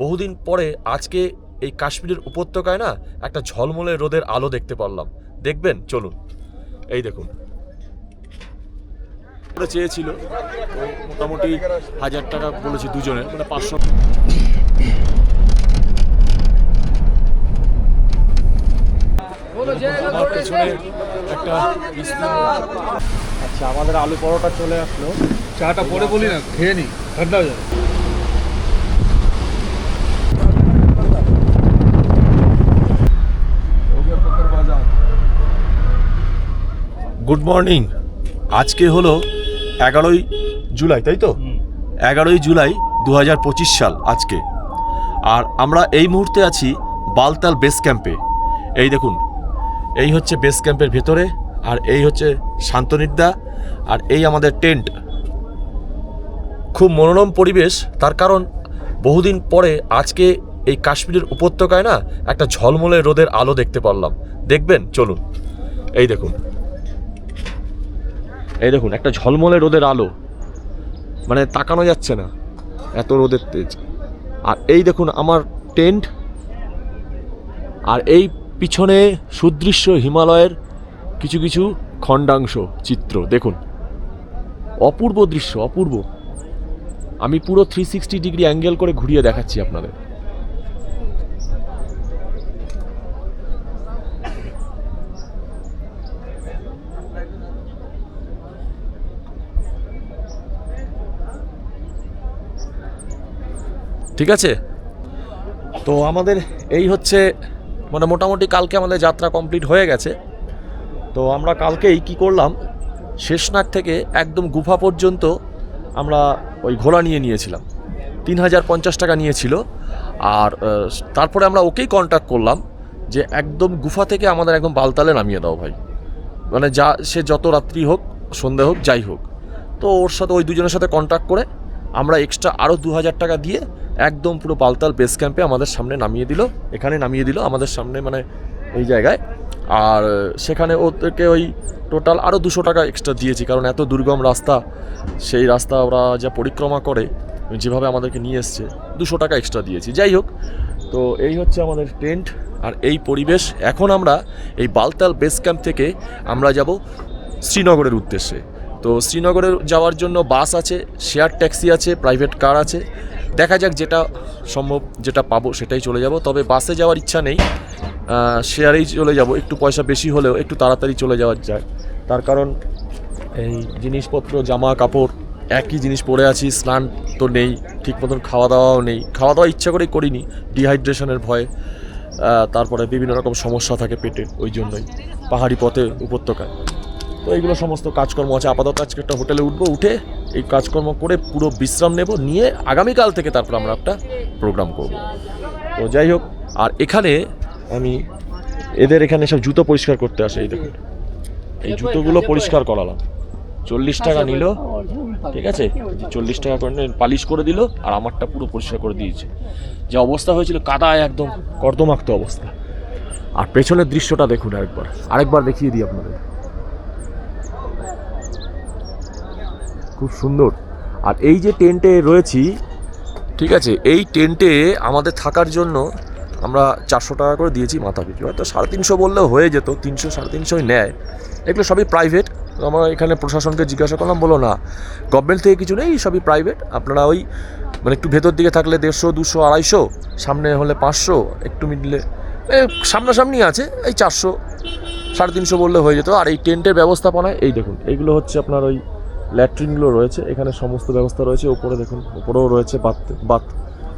বহুদিন পরে আজকে এই কাশ্মীরের উপত্যকায় না একটা ঝলমলে রোদের আলো দেখতে পারলাম। দেখবেন চলুন। এই দেখুন। ওরা চেয়েছিল মোটামুটি হাজার টাকা বলেছি দুজনে মানে পাঁচশো। আমার পেছনে একটা আচ্ছা আমাদের আলু পরোটা চলে আসলো। চাটা পরে বলি না খেয়ে নি ঠান্ডা হয়ে যাবে। গুড মর্নিং আজকে হলো এগারোই জুলাই তাই তো? এগারোই জুলাই দু হাজার পঁচিশ সাল আজকে। আর আমরা এই মুহূর্তে আছি বালতাল বেস ক্যাম্পে। এই দেখুন এই হচ্ছে বেস ক্যাম্পের ভেতরে আর এই হচ্ছে শান্তনিদ্যা আর এই আমাদের টেন্ট। খুব মনোরম পরিবেশ তার কারণ বহুদিন পরে আজকে এই কাশ্মীরের উপত্যকায় না একটা ঝলমলে রোদের আলো দেখতে পারলাম। দেখবেন? চলুন। এই দেখুন এই দেখুন, একটা ঝলমলে রোদের আলো। মানে তাকানো যাচ্ছে না এত রোদের তেজ। আর এই দেখুন আমার টেন্ট, আর এই পিছনে সুদৃশ্য হিমালয়ের কিছু কিছু খণ্ডাংশ চিত্র। দেখুন, অপূর্ব দৃশ্য, অপূর্ব। আমি পুরো থ্রি সিক্সটি ডিগ্রি অ্যাঙ্গেল করে ঘুরিয়ে দেখাচ্ছি আপনাদের। ঠিক আছে? তো আমাদের এই হচ্ছে মানে মোটামুটি কালকে আমাদের যাত্রা কমপ্লিট হয়ে গেছে। তো আমরা কালকেই কি করলাম? শেষনাগ থেকে একদম গুফা পর্যন্ত আমরা ওই ঘোড়া নিয়ে নিয়েছিলাম। তিন হাজার পঞ্চাশ টাকা নিয়েছিল। আর তারপরে আমরা ওকেই কন্ট্যাক্ট করলাম যে একদম গুফা থেকে আমাদের একদম বালতালে নামিয়ে দাও ভাই। মানে যা, সে যত রাত্রি হোক, সন্ধে হোক, যাই হোক। তো ওর সাথে, ওই দুজনের সাথে কন্ট্যাক্ট করে আমরা এক্সট্রা আরও দু হাজার টাকা দিয়ে একদম পুরো বালতাল বেস ক্যাম্পে আমাদের সামনে নামিয়ে দিল। এখানে নামিয়ে দিল আমাদের সামনে মানে এই জায়গায়। আর সেখানে ওদেরকে ওই টোটাল আরও দুশো টাকা এক্সট্রা দিয়েছি, কারণ এত দুর্গম রাস্তা, সেই রাস্তা ওরা যা পরিক্রমা করে, যেভাবে আমাদেরকে নিয়ে এসছে, দুশো টাকা এক্সট্রা দিয়েছি। যাই হোক, তো এই হচ্ছে আমাদের টেন্ট আর এই পরিবেশ। এখন আমরা এই বালতাল বেস ক্যাম্প থেকে আমরা যাব শ্রীনগরের উদ্দেশ্যে। তো শ্রীনগরের যাওয়ার জন্য বাস আছে শেয়ার ট্যাক্সি আছে প্রাইভেট কার আছে। দেখা যাক যেটা সম্ভব, যেটা পাবো সেটাই চলে যাব। তবে বাসে যাওয়ার ইচ্ছা নেই। শেয়ারেই চলে যাব। একটু পয়সা বেশি হলেও একটু তাড়াতাড়ি চলে যাওয়া যায়। তার কারণ এই জিনিসপত্র, জামা কাপড়, একই জিনিস পরে আছি, স্নান তো নেই, ঠিক মতন খাওয়া দাওয়াও নেই। খাওয়া দাওয়া ইচ্ছা করেই করিনি ডিহাইড্রেশনের ভয়ে। তারপরে বিভিন্ন রকম সমস্যা থাকে পেটে, ওই জন্যই। পাহাড়ি পথে উপত্যকায়। তো এইগুলো সমস্ত কাজকর্ম আছে। আপাতত আজকে একটা হোটেলে উঠবো, উঠে এই কাজকর্ম করে পুরো বিশ্রাম নেব, নিয়ে আগামীকাল থেকে তারপর আমরা একটা প্রোগ্রাম করব। তো যাই হোক, আর এখানে আমি এদের এখানে সব জুতো পরিষ্কার করতে আসে, এই দেখুন। এই জুতোগুলো পরিষ্কার করালাম। চল্লিশ টাকা নিল, ঠিক আছে? চল্লিশ টাকা করে পালিশ করে দিল, আর আমারটা পুরো পরিষ্কার করে দিয়েছে। যে অবস্থা হয়েছিল, কাদায় একদম কর্দমাক্ত অবস্থা। আর পেছনের দৃশ্যটা দেখুন আরেকবার। আরেকবার দেখিয়ে দিই আপনাদের। খুব সুন্দর। আর এই যে টেন্টে রয়েছি, ঠিক আছে, এই টেন্টে আমাদের থাকার জন্য আমরা চারশো টাকা করে দিয়েছি মাথা পিছু। হয়তো সাড়ে তিনশো বললেও হয়ে যেত, তিনশো, সাড়ে তিনশোই নেয়। এগুলো সবই প্রাইভেট আমরা এখানে প্রশাসনকে জিজ্ঞাসা করলাম, বলো না গভর্নমেন্ট থেকে কিছু নেই, সবই প্রাইভেট আপনারা ওই মানে একটু ভেতর দিকে থাকলে দেড়শো, দুশো, আড়াইশো, সামনে হলে পাঁচশো, একটু মিডলে সামনাসামনি আছে, এই চারশো, সাড়ে তিনশো বললে হয়ে যেত। আর এই টেন্টের ব্যবস্থাপনায়, এই দেখুন এইগুলো হচ্ছে আপনার ওই ল্যাট্রিনগুলো রয়েছে, এখানে সমস্ত ব্যবস্থা রয়েছে ওপরে দেখুন ওপরেও রয়েছে বাত বাথ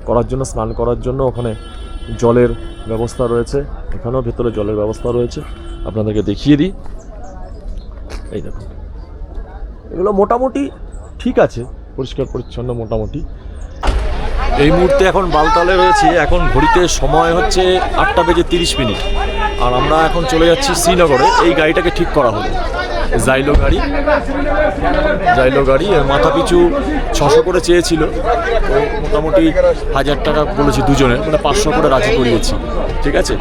করার জন্য, স্নান করার জন্য, ওখানে জলের ব্যবস্থা রয়েছে, এখানেও ভেতরে জলের ব্যবস্থা রয়েছে, আপনাদেরকে দেখিয়ে দিই। এই দেখুন, এগুলো মোটামুটি ঠিক আছে, পরিষ্কার পরিচ্ছন্ন মোটামুটি। এই মুহূর্তে এখন বালতালে রয়েছে, এখন ঘড়িতে সময় হচ্ছে আটটা বেজে তিরিশ মিনিট। আর আমরা এখন চলে যাচ্ছি শ্রীনগরে, এই গাড়িটাকে ঠিক করা হলো। জাইলো গাড়ি। জাইলো গাড়ি মাথা পিছু ছশো করে চেয়েছিল। তো মোটামুটি হাজার টাকা বলেছি দুজনে মানে পাঁচশো করে রাজি করিয়েছি। ঠিক আছে?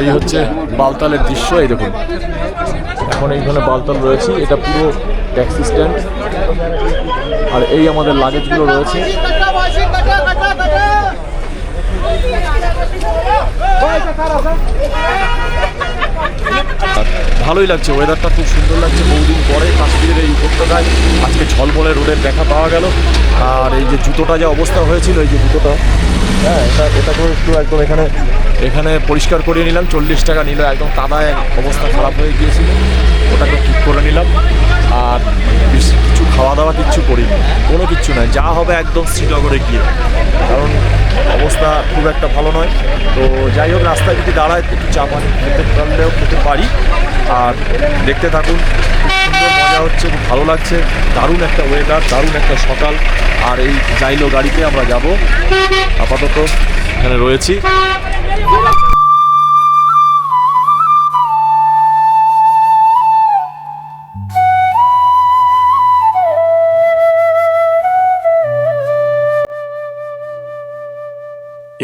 এই হচ্ছে বালতালের দৃশ্য এই দেখুন। এখন এইখানে বালতাল রয়েছে এটা পুরো ট্যাক্সি স্ট্যান্ড। আর এই আমাদের লাগেজগুলো রয়েছে। Vai, Catarata! ভালোই লাগছে ওয়েদারটা খুব সুন্দর লাগছে, বহুদিন পরে কাশ্মীরের এই উপত্যকায় আজকে ঝলমলে রোদের দেখা পাওয়া গেল। আর এই যে জুতোটা যে অবস্থা হয়েছিল, এই যে জুতোটা হ্যাঁ এটা, এটাকেও একটু একদম এখানে এখানে পরিষ্কার করিয়ে নিলাম, চল্লিশ টাকা নিল, একদম কাদায় অবস্থা খারাপ হয়ে গিয়েছিল, ওটাকে ঠিক করে নিলাম। আর কিছু খাওয়া দাওয়া কিচ্ছু করিনি, কোনো কিচ্ছু নয় যা হবে একদম শ্রীনগরে গিয়ে। কারণ অবস্থা খুব একটা ভালো নয়। তো যাই হোক, রাস্তায় যদি দাঁড়ায় একটু চা পানি খেতে পারলেও খেতে পারি। আর দেখতে থাকুন সুন্দর মজা হচ্ছে, খুব ভালো লাগছে। দারুণ একটা ওয়েদার দারুণ একটা সকাল। আর এই জাইলো গাড়িতে আমরা যাব। আপাতত এখানে রয়েছি।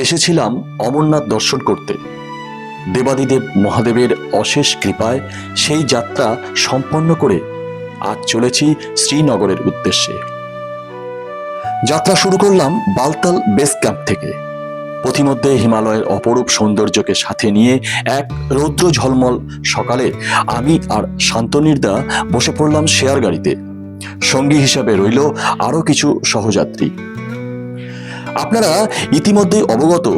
এসেছিলাম অমরনাথ দর্শন করতে। দেবাদিদেব মহাদেবের অশেষ কৃপায় সেই যাত্রা সম্পন্ন করে আজ চলেছি শ্রীনগরের উদ্দেশ্যে। যাত্রা শুরু করলাম বালতাল বেস ক্যাম্প থেকে। পথিমধ্যে হিমালয়ের অপরূপ সৌন্দর্যকে সাথে নিয়ে এক রৌদ্র ঝলমল সকালে আমি আর শান্তনির্দা বসে পড়লাম শেয়ার গাড়িতে। সঙ্গী হিসাবে রইল আরও কিছু সহযাত্রী। আপনারা ইতিমধ্যেই অবগত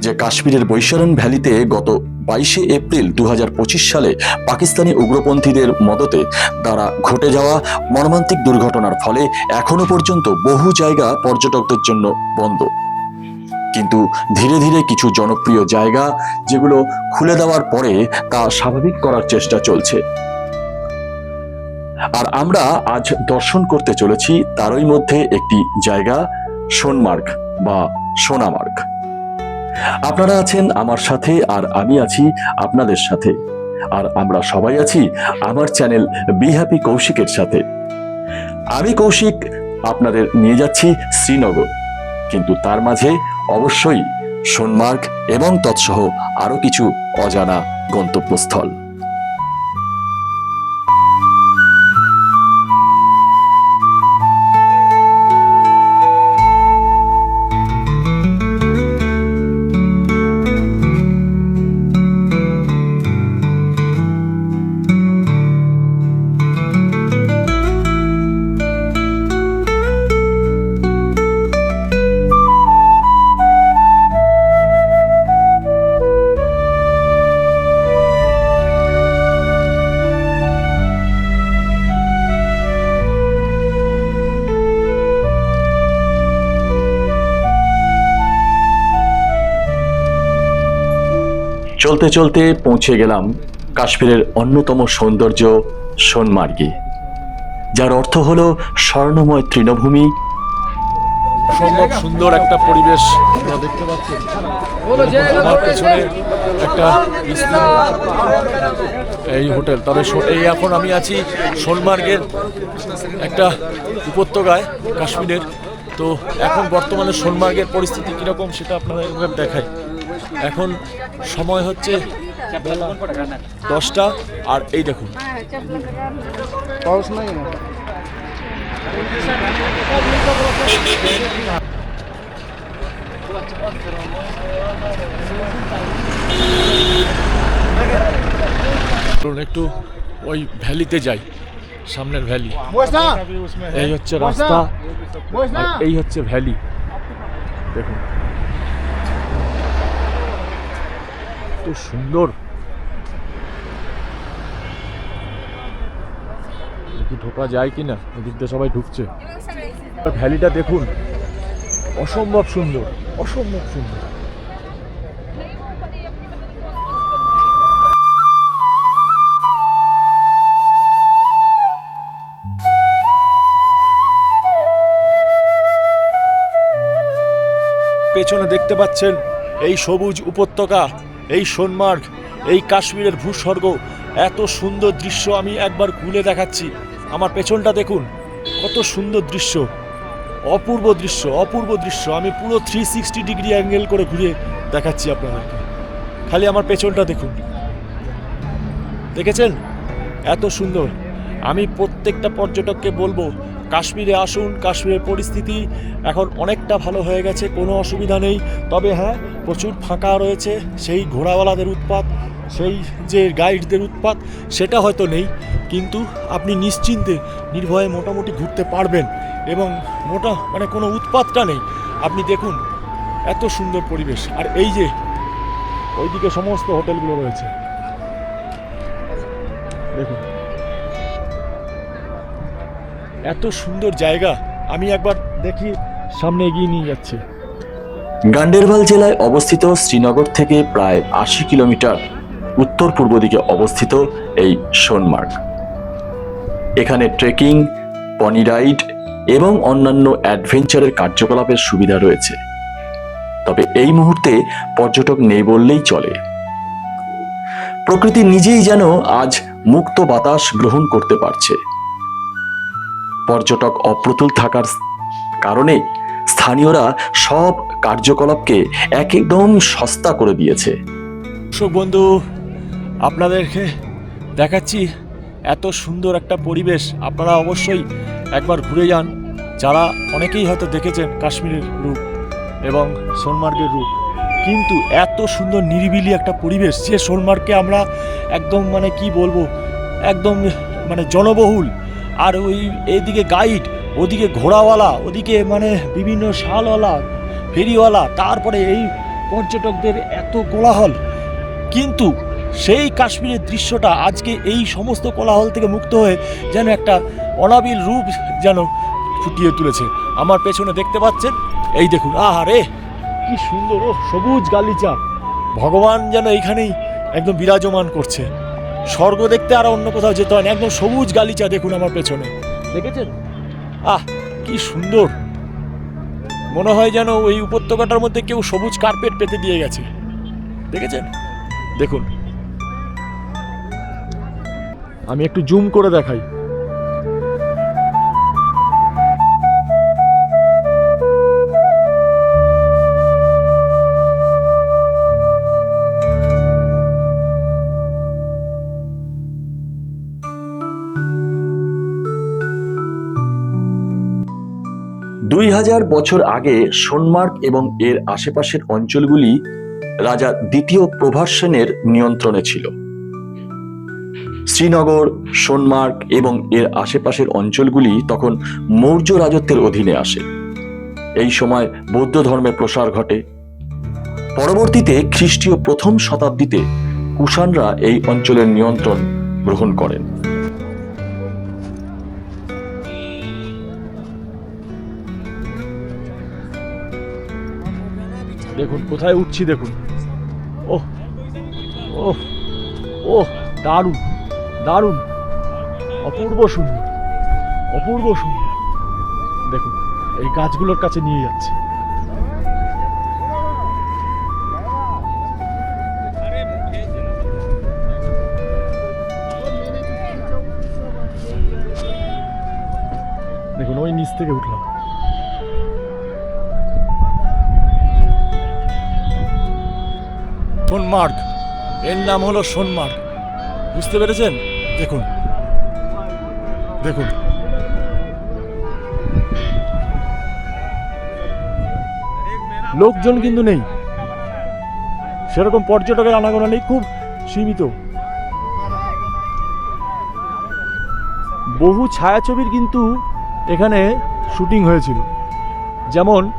যে কাশ্মীরের বৈশারণ ভ্যালিতে গত বাইশে এপ্রিল দু হাজার পঁচিশ সালে পাকিস্তানি উগ্রপন্থীদের মদতে দ্বারা ঘটে যাওয়া মর্মান্তিক দুর্ঘটনার ফলে এখনও পর্যন্ত বহু জায়গা পর্যটকদের জন্য বন্ধ। কিন্তু ধীরে ধীরে কিছু জনপ্রিয় জায়গা যেগুলো খুলে দেওয়ার পরে তা স্বাভাবিক করার চেষ্টা চলছে। আর আমরা আজ দর্শন করতে চলেছি তারই মধ্যে একটি জায়গা, সোনমার্গ। বা সোনামার্গ আপনারা আছেন আমার সাথে আর আমি আছি আপনাদের সাথে। আর আমরা সবাই আছি আমার চ্যানেল বি হ্যাপি কৌশিকের সাথে। আমি কৌশিক, আপনাদের নিয়ে যাচ্ছি শ্রীনগর। কিন্তু তার মাঝে অবশ্যই সোনমার্গ এবং তৎসহ আরও কিছু অজানা গন্তব্যস্থল। চলতে চলতে পৌঁছে গেলাম কাশ্মীরের অন্যতম সৌন্দর্য সোনমার্গে, যার অর্থ হলো স্বর্ণময় তৃণভূমি। অসম্ভব সুন্দর একটা পরিবেশ আপনারা দেখতে পাচ্ছেন। পেছনে একটা এই হোটেল। তবে এই এখন আমি আছি সোনমার্গের একটা উপত্যকায় কাশ্মীরের। তো এখন বর্তমানে সোনমার্গের পরিস্থিতি কীরকম সেটা আপনাদের একবার দেখাই। এখন সময় হচ্ছে বেলা দশটা আর এই দেখুন। একটু ওই ভ্যালিতে যাই সামনের ভ্যালি। এই হচ্ছে রাস্তা এই হচ্ছে ভ্যালি। দেখুন। তো সুন্দর। ঢোকা যায় কি না এদিক দিয়ে সবাই ঢুকছে। ভ্যালিটা দেখুন। অসম্ভব সুন্দর অসম্ভব সুন্দর। পেছনে দেখতে পাচ্ছেন এই সবুজ উপত্যকা। এই সোনমার্গ, এই কাশ্মীরের ভূস্বর্গ, এত সুন্দর দৃশ্য আমি একবার ঘুরে দেখাচ্ছি। আমার পেছনটা দেখুন, কত সুন্দর দৃশ্য। অপূর্ব দৃশ্য অপূর্ব দৃশ্য। আমি পুরো থ্রি সিক্সটি ডিগ্রি অ্যাঙ্গেল করে ঘুরে দেখাচ্ছি আপনাদেরকে। খালি আমার পেছনটা দেখুন। দেখেছেন? এত সুন্দর। আমি প্রত্যেকটা পর্যটককে বলব, কাশ্মীরে আসুন, কাশ্মীরের পরিস্থিতি এখন অনেকটা ভালো হয়ে গেছে, কোনো অসুবিধা নেই। তবে হ্যাঁ প্রচুর ফাঁকা রয়েছে, সেই ঘোড়াওয়ালাদের উৎপাত, সেই যে গাইডদের উৎপাত, সেটা হয়তো নেই, কিন্তু আপনি নিশ্চিন্তে, নির্ভয়ে মোটামুটি ঘুরতে পারবেন এবং মোটা মানে কোনো উৎপাতটা নেই। আপনি দেখুন, এত সুন্দর পরিবেশ। আর এই যে, ওইদিকে সমস্ত হোটেলগুলো রয়েছে। দেখুন। এত সুন্দর জায়গা, আমি একবার দেখি, সামনে এগিয়ে নিয়ে যাচ্ছে। গান্ডেরবাল জেলায় অবস্থিত শ্রীনগর থেকে প্রায় আশি কিলোমিটার উত্তর পূর্ব দিকে অবস্থিত এই সোনমার্গ। এখানে ট্রেকিং পনি রাইড এবং অন্যান্য অ্যাডভেঞ্চারের কার্যকলাপের সুবিধা রয়েছে। তবে এই মুহূর্তে পর্যটক নেই বললেই চলে। প্রকৃতি নিজেই যেন আজ মুক্ত বাতাস গ্রহণ করতে পারছে। পর্যটক অপ্রতুল থাকার কারণে স্থানীয়রা সব কার্যকলাপকে একদম সস্তা করে দিয়েছে। দর্শক বন্ধু, আপনাদেরকে দেখাচ্ছি এত সুন্দর একটা পরিবেশ। আপনারা অবশ্যই একবার ঘুরে যান, যারা অনেকেই হয়তো দেখেছেন কাশ্মীরের রূপ এবং সোনমার্গের রূপ। কিন্তু এত সুন্দর নিরিবিলি একটা পরিবেশ, যে সোনমার্গকে আমরা একদম মানে কি বলব, একদম মানে জনবহুল। আর ওই, এইদিকে গাইড ওদিকে ঘোড়াওয়ালা, ওদিকে মানে বিভিন্ন শালওয়ালা, ফেরিওয়ালা, তারপরে এই পর্যটকদের এত কোলাহল। কিন্তু সেই কাশ্মীরের দৃশ্যটা আজকে এই সমস্ত কোলাহল থেকে মুক্ত হয়ে যেন একটা অনাবিল রূপ যেন ফুটিয়ে তুলেছে। আমার পেছনে দেখতে পাচ্ছেন, এই দেখুন আহারে কি সুন্দর ও সবুজ গালিচা। ভগবান যেন এইখানেই একদম বিরাজমান করছে। স্বর্গ দেখতে আর অন্য কোথাও যেতে হয় না, একদম সবুজ গালিচা দেখুন আমার পেছনে। দেখেছেন? আহ, কি সুন্দর। মনে হয় যেন ওই উপত্যকাটার মধ্যে কেউ সবুজ কার্পেট পেতে দিয়ে গেছে। দেখেছেন? দেখুন। আমি একটু জুম করে দেখাই। দুই হাজার বছর আগে সোনমার্গ এবং এর আশেপাশের অঞ্চলগুলি রাজা দ্বিতীয় প্রভাস সেনের নিয়ন্ত্রণে ছিল। শ্রীনগর, সোনমার্গ এবং এর আশেপাশের অঞ্চলগুলি তখন মৌর্য রাজত্বের অধীনে আসে। এই সময় বৌদ্ধ ধর্মের প্রসার ঘটে। পরবর্তীতে খ্রিস্টীয় প্রথম শতাব্দীতে কুষাণরা এই অঞ্চলের নিয়ন্ত্রণ গ্রহণ করেন। দেখুন, কোথায় উঠছি দেখুন। ওহ ওহ ওহ, দারুণ দারুণ, অপূর্ব সুন্দর অপূর্ব সুন্দর। দেখুন, এই গাছগুলোর কাছে নিয়ে যাচ্ছে। দেখুন, ওই নিচ থেকে উঠলাম। সোনমার্গ। এর নাম হলো সোনমার্গ। বুঝতে পেরেছেন? দেখুন। দেখুন। লোকজন কিন্তু নেই। সেরকম পর্যটকের আনাগোনা নেই, খুব সীমিত। বহু ছায়াছবির কিন্তু এখানে শুটিং হয়েছিল। যেমন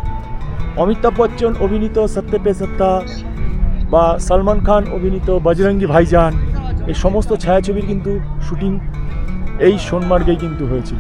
অমিতাভ বচ্চন অভিনীত সত্য পে সত্তা বা সালমান খান অভিনীত বজরঙ্গি ভাইজান, এই সমস্ত ছায়াছবির কিন্তু শুটিং এই সোনমার্গেই কিন্তু হয়েছিল।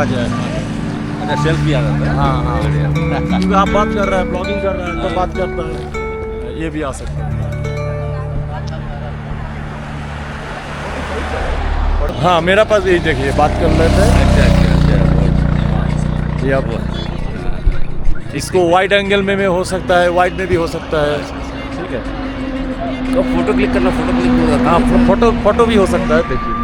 आ जाएगा अच्छा सेल्फी आ जाता है। हाँ हाँ। क्योंकि आप बात कर रहे हैं ब्लॉगिंग कर रहे हैं तो बात करता है। ये भी आ सकता है। हाँ मेरा पास यही देखिए बात कर लेते हैं। अच्छा अच्छा अच्छा ये अब इसको वाइड एंगल में, में हो सकता है वाइड में भी हो सकता है। ठीक है। तो फ़ोटो क्लिक करना फ़ोटो क्लिक हाँ फ़ोटो फ़ोटो भी हो सकता है देखिए।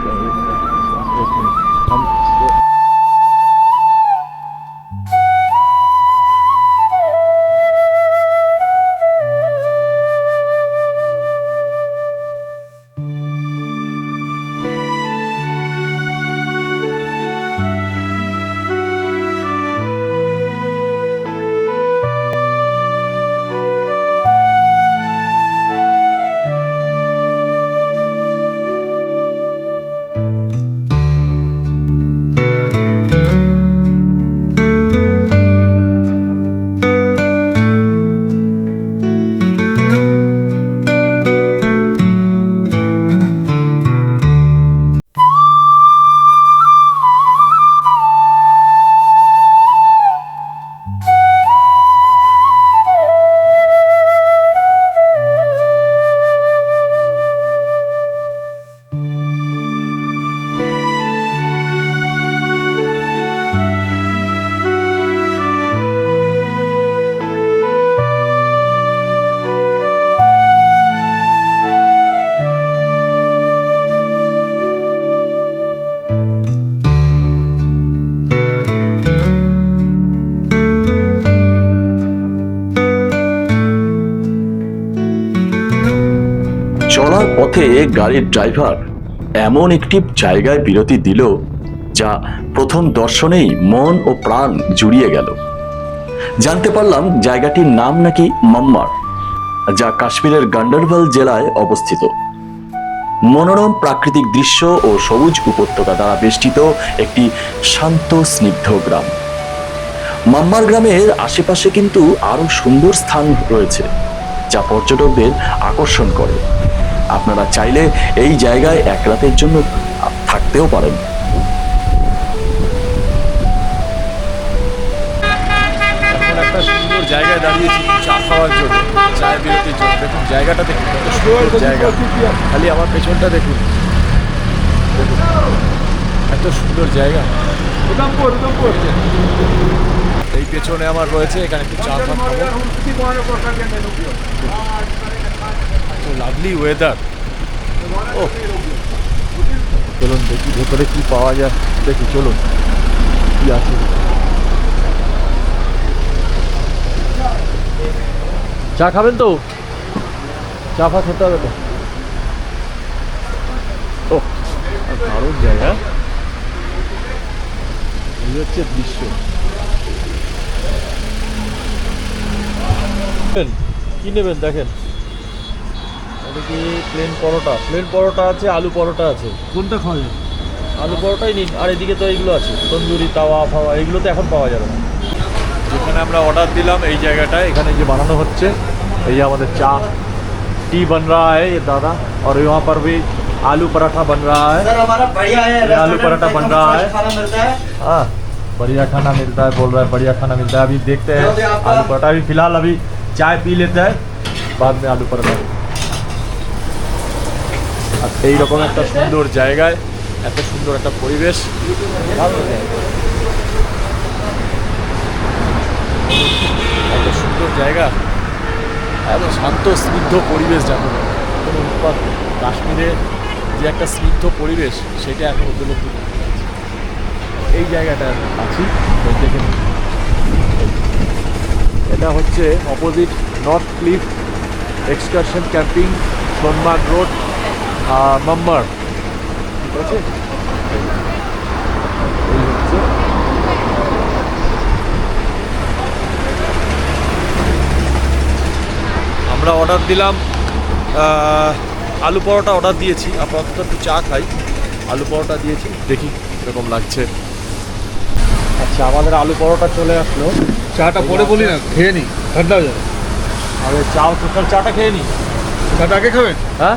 পথে গাড়ির ড্রাইভার এমন একটি জায়গায় বিরতি দিল যা প্রথম দর্শনেই মন ও প্রাণ জুড়িয়ে গেল। জানতে পারলাম জায়গাটির নাম নাকি মাম্মার, যা কাশ্মীরের গান্ডারবাল জেলায় অবস্থিত। মনোরম প্রাকৃতিক দৃশ্য ও সবুজ উপত্যকা দ্বারা বেষ্টিত একটি শান্ত, স্নিগ্ধ গ্রাম। মাম্মার গ্রামের আশেপাশে কিন্তু আরও সুন্দর স্থান রয়েছে, যা পর্যটকদের আকর্ষণ করে। আপনারা চাইলে এই জায়গায় এক রাতের জন্য থাকতেও পারেন। এখন একটা সুন্দর জায়গায় দাঁড়িয়েছি চা খাওয়ার জন্য। চায়ের বিরতির জন্য। দেখুন জায়গাটা দেখুন কত সুন্দর জায়গা। খালি আমার পেছনটা দেখুন। দেখুন এত সুন্দর জায়গা। এই পেছনে আমার রয়েছে এখানে একটু চা তো লাভলি ওয়েদার ও চলুন দেখি ভেতরে কি পাওয়া যায়। দেখি, চলুন। কি আছে? চা খাবেন তো? চা ফা খেতে হবে তো? ও দারুণ জায়গা। এই হচ্ছে দৃশ্য? কি নেবেন, দেখেন। এটা কি প্লেন পরোটা প্লেন পরোটা আছে আলু পরোটা আছে কোনটা খাওয়া যাবে আলু পরোটাই নিন আর এদিকে তো এইগুলো আছে তন্দুরি তাওয়া ফাওয়া এগুলো তো এখন পাওয়া যাবে না যেখানে আমরা অর্ডার দিলাম এই জায়গাটায় এখানে যে বানানো হচ্ছে এই যে আমাদের চা टी बन रहा है ये दादा और यहाँ पर भी आलू पराठा बन रहा है सर हमारा बढ़िया है ये आलू पराठा बन रहा है खाना मिलता है हाँ बढ़िया खाना मिलता है बोल रहा है बढ़िया खाना मिलता है अभी देखते हैं चलो आप- आलू पराठा अभी फिलहाल अभी चाय पी लेते हैं बाद में आलू पराठा আর এইরকম একটা সুন্দর জায়গায়, এত সুন্দর একটা পরিবেশ। এত সুন্দর জায়গা। এত শান্ত, স্নিগ্ধ পরিবেশ যাকে কোনো উৎপাত নেই। কাশ্মীরে যে একটা স্নিগ্ধ পরিবেশ, সেটা এখন উপলব্ধি এই জায়গাটা আছি দেখে এটা হচ্ছে opposite north cliff excursion camping Sonamarg road মাম্মার ঠিক আছে এই হচ্ছে আমরা অর্ডার দিলাম আলু পরোটা অর্ডার দিয়েছি। আপাতত একটু চা খাই। আলু পরোটা দিয়েছি দেখি এরকম লাগছে। আচ্ছা আমাদের আলু পরোটা চলে আসলো। চাটা পরে বলি না খেয়ে নি। ঠান্ডা হয়ে যাবে। আরে চা টোটাল চাটা খেয়ে নি? চাটা আগে খাবেন? হ্যাঁ?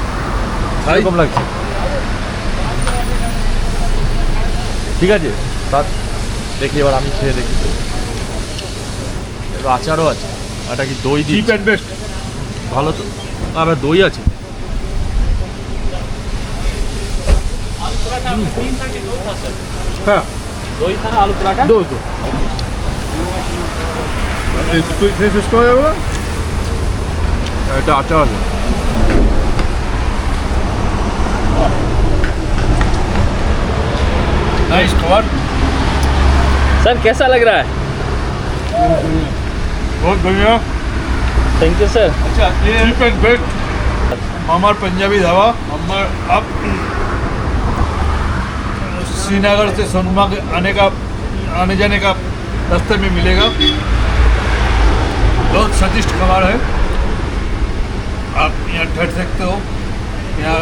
এরকম লাগছে। ঠিক আছে তার দেখি এবার আমি খেয়ে দেখি এবার আচারও আছে। এটা কি দই দিই চিপ বেস্ট ভালো তো। আর দই আছে। হ্যাঁ। দই ছাড়া আলু পরাঠা দই তো। তুই খেয়ে শেষ করা যাবে? এটা আচার আছে। नाइस सर कैसा लग रहा है? बहुत बढ़िया। थैंक यू सर अच्छा चीप पंजाबी धावा। हमार आप श्रीनगर से सोनमार्ग आने का आने जाने का रास्ते में मिलेगा। बहुत स्वादिष्ट खबर है। आप यहाँ ठहर सकते हो। यहाँ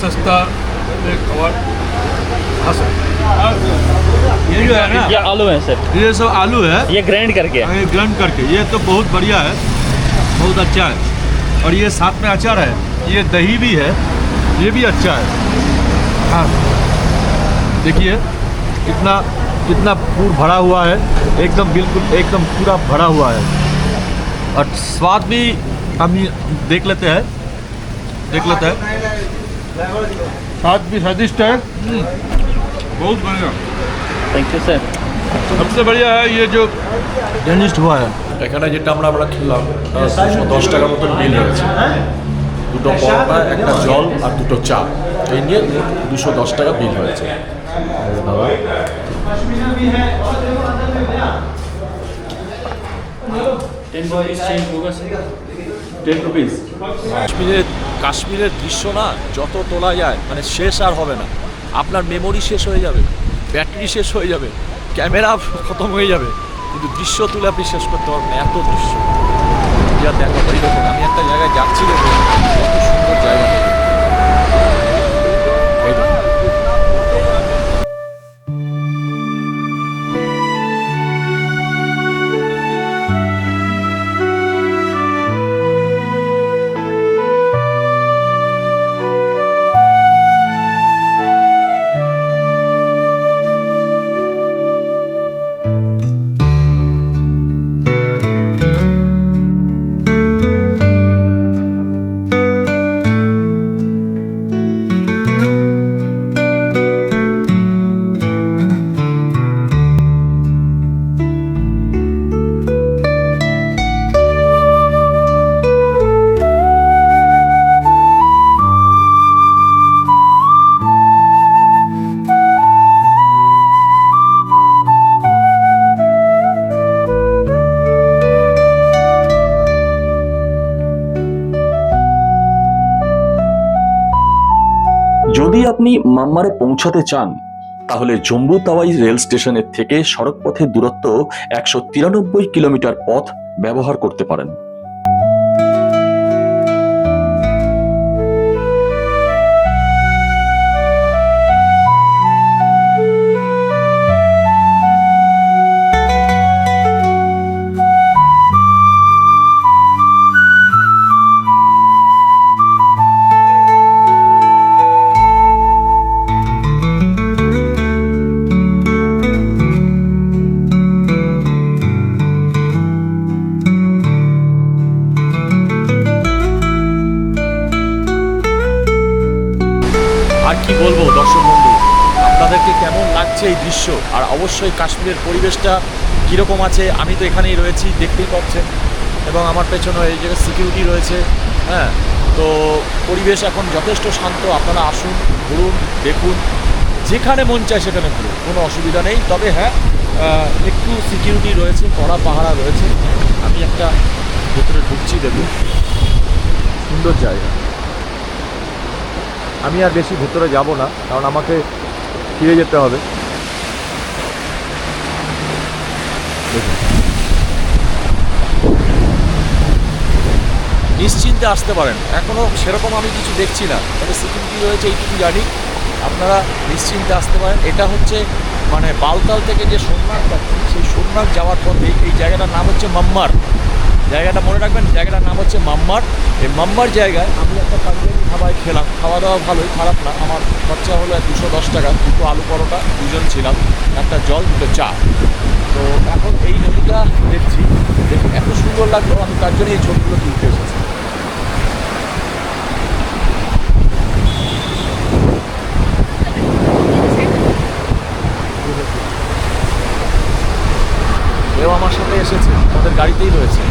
सस्ता खबर। सकते ये जो है ना ये आलू है सर। ये सब आलू है ये ग्राइंड करके ये ग्राइंड करके ये तो बहुत बढ़िया है बहुत अच्छा है। और ये साथ में अचार है ये दही भी है ये भी अच्छा है। हाँ देखिए कितना कितना पूर भरा हुआ है एकदम बिल्कुल एकदम पूरा भरा हुआ है। और स्वाद भी हम देख लेते हैं देख लेते हैं। स्वाद भी स्वादिष्ट है हम्म, बहुत बढ़िया थैंक यू सर सबसे बढ़िया है ये जो डेनिस्ट हुआ है এখানে যেটা আমরা আমরা খেলাম দুশো দশ টাকার মতন বিল হয়েছে দুটো পরোটা একটা জল আর দুটো চা এই নিয়ে দুশো দশ টাকা বিল হয়েছে টেন রুপিস কাশ্মীরের দৃশ্য না, যত তোলা যায় মানে শেষ আর হবে না। আপনার মেমোরি শেষ হয়ে যাবে ব্যাটারি শেষ হয়ে যাবে ক্যামেরা খতম হয়ে যাবে, কিন্তু দৃশ্য তুলে আপনি শেষ করতে পারবেন এত দৃশ্য। যা দেখা আমি একটা জায়গায় যাচ্ছি কত সুন্দর জায়গা। মাম্মারে পৌঁছাতে চান, তাহলে জম্বু তাওয়াই রেল স্টেশনের থেকে সড়কপথের দূরত্ব একশো তিরানব্বই কিলোমিটার পথ ব্যবহার করতে পারেন। কি বলব দর্শক বন্ধু? আপনাদেরকে কেমন লাগছে এই দৃশ্য? আর অবশ্যই কাশ্মীরের পরিবেশটা কীরকম আছে? আমি তো এখানেই রয়েছি, দেখতেই পাচ্ছেন। এবং আমার পেছনে এই জায়গায় সিকিউরিটি রয়েছে হ্যাঁ? তো পরিবেশ এখন যথেষ্ট শান্ত। আপনারা আসুন, ঘুরুন, দেখুন। যেখানে মন চায় সেখানে ঘুরুন, কোনো অসুবিধা নেই। তবে হ্যাঁ একটু সিকিউরিটি রয়েছে, কড়া পাহারা রয়েছে। আমি একটা ভেতরে ঢুকছি, দেখুন। সুন্দর জায়গা। আমি আর বেশি ভেতরে যাব না, কারণ আমাকে ফিরে যেতে হবে। নিশ্চিন্তে আসতে পারেন। এখনও সেরকম আমি কিছু দেখছি না। তবে সিকিউরিটি রয়েছে, এইটুকু জানি। আপনারা নিশ্চিন্তে আসতে পারেন। এটা হচ্ছে মানে বালতাল থেকে যে সোমনাথ সেই সোমনাথ যাওয়ার পথে এই জায়গাটার নাম হচ্ছে মাম্মার। জায়গাটা মনে রাখবেন, জায়গাটার নাম হচ্ছে মাম্মার। এই মাম্মার জায়গায় আমি একটা পাঞ্জাবি ধাবায় খেলাম। খাওয়া দাওয়া ভালোই, খারাপ না। আমার খরচা হলো দুশো দশ টাকা। দুটো আলু পরোটা, দুজন ছিলাম। একটা জল, দুটো চা। তো এখন এই নদীটা দেখছি। দেখে এত সুন্দর লাগল, আমি তার জন্য এই ছবিগুলো তুলতে এসেছি। আমার সাথে এসেছে। আমাদের গাড়িতেই রয়েছে।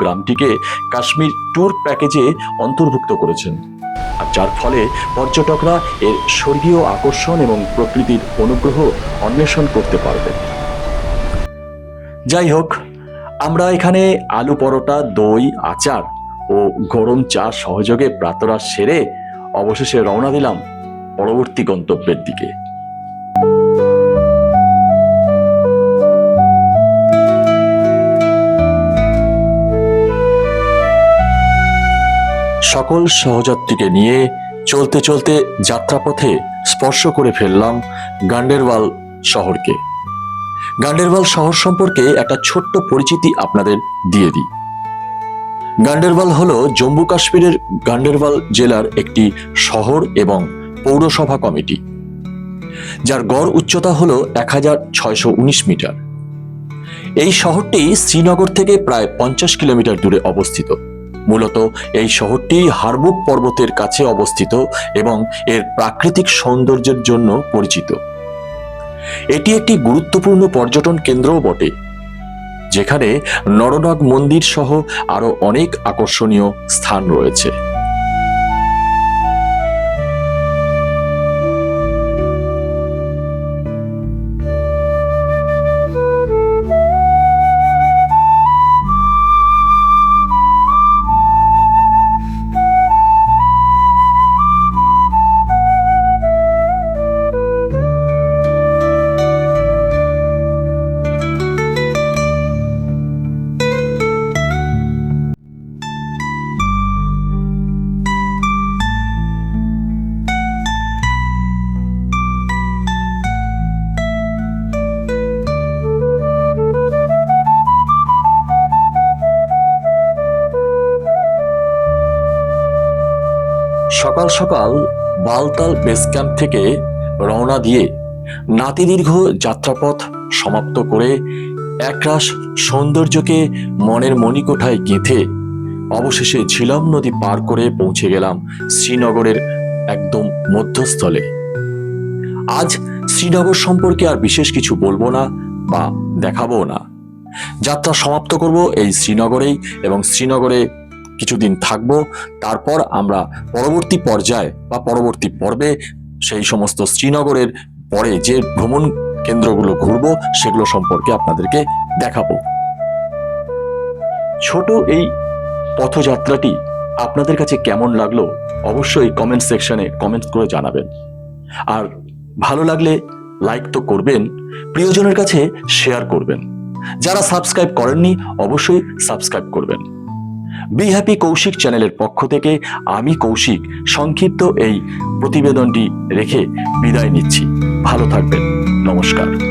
গ্রামটিকে কাশ্মীর ট্যুর প্যাকেজে অন্তর্ভুক্ত করেছেন। আর যার ফলে পর্যটকরা এর স্বর্গীয় আকর্ষণ এবং প্রকৃতির অনুগ্রহ অন্বেষণ করতে পারবেন। যাই হোক, আমরা এখানে আলু পরোটা, দই, আচার ও গরম চা সহযোগে প্রাতরা সেরে অবশেষে রওনা দিলাম পরবর্তী গন্তব্যের দিকে। সকল সহযাত্রীকে নিয়ে চলতে চলতে যাত্রাপথে স্পর্শ করে ফেললাম গান্ডেরওয়াল শহরকে। গান্ডেরওয়াল শহর সম্পর্কে একটা ছোট্ট পরিচিতি আপনাদের দিয়ে দিই। গান্ডেরওয়াল হলো জম্মু কাশ্মীরের গান্ডেরওয়াল জেলার একটি শহর এবং পৌরসভা কমিটি, যার গড় উচ্চতা হলো এক মিটার। এই শহরটি শ্রীনগর থেকে প্রায় পঞ্চাশ কিলোমিটার দূরে অবস্থিত। মূলত এই শহরটি হারবুক পর্বতের কাছে অবস্থিত এবং এর প্রাকৃতিক সৌন্দর্যের জন্য পরিচিত। এটি একটি গুরুত্বপূর্ণ পর্যটন কেন্দ্রও বটে, যেখানে নরনাগ মন্দির সহ আরও অনেক আকর্ষণীয় স্থান রয়েছে। সকাল বালতাল বেস ক্যাম্প থেকে রওনা দিয়ে নাতিদীর্ঘ যাত্রাপথ সমাপ্ত করে একরাশ সৌন্দর্যকে মনের মণিকোঠায় গেঁথে অবশেষে ঝিলাম নদী পার করে পৌঁছে গেলাম শ্রীনগরের একদম মধ্যস্থলে। আজ শ্রীনগর সম্পর্কে আর বিশেষ কিছু বলব না বা দেখাবো না। যাত্রা সমাপ্ত করব এই শ্রীনগরেই এবং শ্রীনগরে কিছুদিন থাকব, তারপর আমরা পরবর্তী পর্যায়ে বা পরবর্তী পর্বে সেই সমস্ত শ্রীনগরের পরে যে ভ্রমণ কেন্দ্রগুলো ঘুরবো, সেগুলো সম্পর্কে আপনাদেরকে দেখাবো। ছোট এই পথযাত্রাটি আপনাদের কাছে কেমন লাগল, অবশ্যই কমেন্ট সেকশনে কমেন্ট করে জানাবেন। আর ভালো লাগলে লাইক তো করবেন, প্রিয়জনের কাছে শেয়ার করবেন। যারা সাবস্ক্রাইব করেননি, অবশ্যই সাবস্ক্রাইব করবেন। বি হ্যাপি কৌশিক চ্যানেলের পক্ষ থেকে আমি কৌশিক সংক্ষিপ্ত এই প্রতিবেদনটি রেখে বিদায় নিচ্ছি। ভালো থাকবেন। নমস্কার।